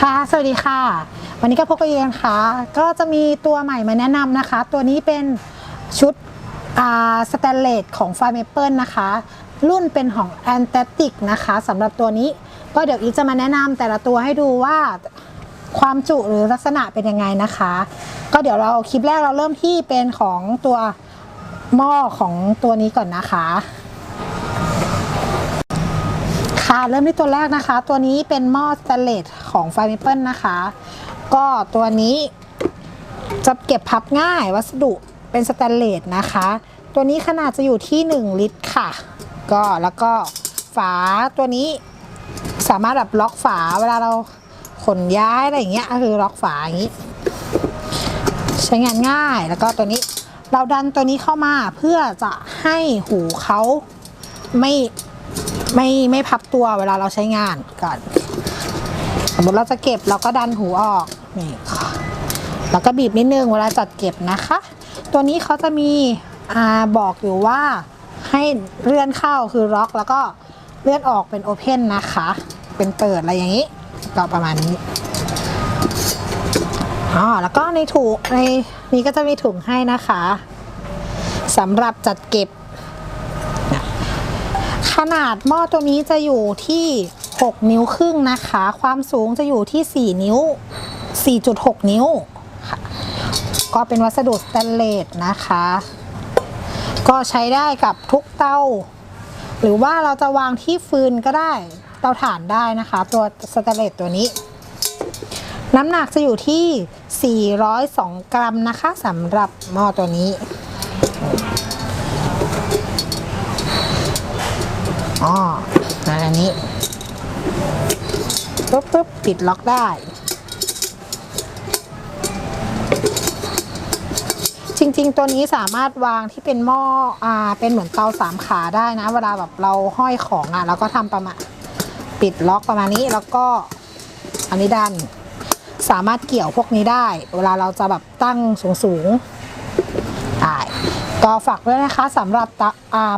ค่ะ สวัสดีค่ะ วันนี้ก็พบกันอีกแล้วค่ะก็จะมีตัวใหม่มาแนะนำนะคะ ตัวนี้เป็นชุดสแตนเลสของไฟเมเปิลนะคะ รุ่นเป็นของแอนเตติกนะคะสำหรับตัวนี้ ก็เดี๋ยวอีกจะมาแนะนำแต่ละตัวให้ดูว่าความจุหรือลักษณะเป็นยังไงนะคะ ก็เดี๋ยวเราคลิปแรกเราเริ่มที่เป็นของตัวหม้อของตัวนี้ก่อนนะคะ ค่ะเริ่มที่ตัวแรกนะคะ ตัวนี้เป็นหม้อสแตนเลสของไฟเมเปิลนะคะ ก็ตัวนี้จะเก็บพับง่ายวัสดุเป็นสแตนเลสนะคะ ตัวนี้ขนาดจะอยู่ที่ 1 ลิตรค่ะ ก็แล้วก็ฝาตัวนี้สามารถแบบล็อกฝาเวลาเราขนย้ายอะไรอย่างเงี้ยคือล็อกฝาอย่างนี้ ใช้งานง่ายแล้วก็ตัวนี้เราดันตัวนี้เข้ามาเพื่อจะให้หูเขาไม่ ไม่ไม่พับตัวเวลาเราใช้งานก่อน สมมติเราจะเก็บเราก็ดันหูออกนี่ค่ะแล้วก็บีบนิดนึงเวลาจัดเก็บนะคะ ตัวนี้เขาจะมีอาบอกอยู่ว่าให้เลื่อนเข้าคือล็อกแล้วก็เลื่อนออกเป็นโอเพนนะคะ เป็นเปิดอะไรอย่างนี้ก็ประมาณนี้อ๋อแล้วก็ในถุงในนี้ก็จะมีถุงให้นะคะสำหรับจัดเก็บ ขนาดหม้อตัวนี้จะอยู่ที่ 6 นิ้วครึ่งนะคะ ความสูงจะอยู่ที่ 4 นิ้ว 4.6 นิ้ว ก็เป็นวัสดุสแตนเลสนะคะ ก็ใช้ได้กับทุกเตา หรือว่าเราจะวางที่ฟืนก็ได้เตาถ่านได้นะคะ ตัวสแตนเลสตัวนี้ น้ำหนักจะอยู่ที่ 402 กรัมนะคะสำหรับหม้อตัวนี้ อ๋ออันนี้ปุ๊บปุ๊บปิดล็อกได้จริงๆ ตัวนี้สามารถวางที่เป็นหม้ออ่าเป็นเหมือนเตาสามขาได้นะ เวลาแบบเราห้อยของอะเราก็ทำประมาณปิดล็อกประมาณนี้แล้วก็อันนี้ดัน สามารถเกี่ยวพวกนี้ได้ เวลาเราจะแบบตั้งสูงๆ ก็ฝากด้วยนะคะสำหรับตะ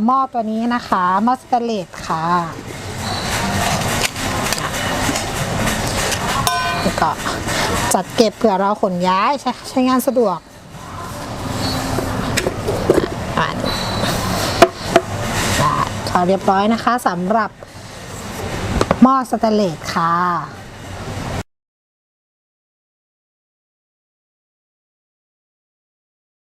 หม้อตัวนี้นะคะหม้อสเตนเลสค่ะแล้วก็จัดเก็บเผื่อเราขนย้ายใช้ใช้งานสะดวกอะได้ก็เรียบร้อยนะคะสำหรับหม้อสเตนเลสค่ะ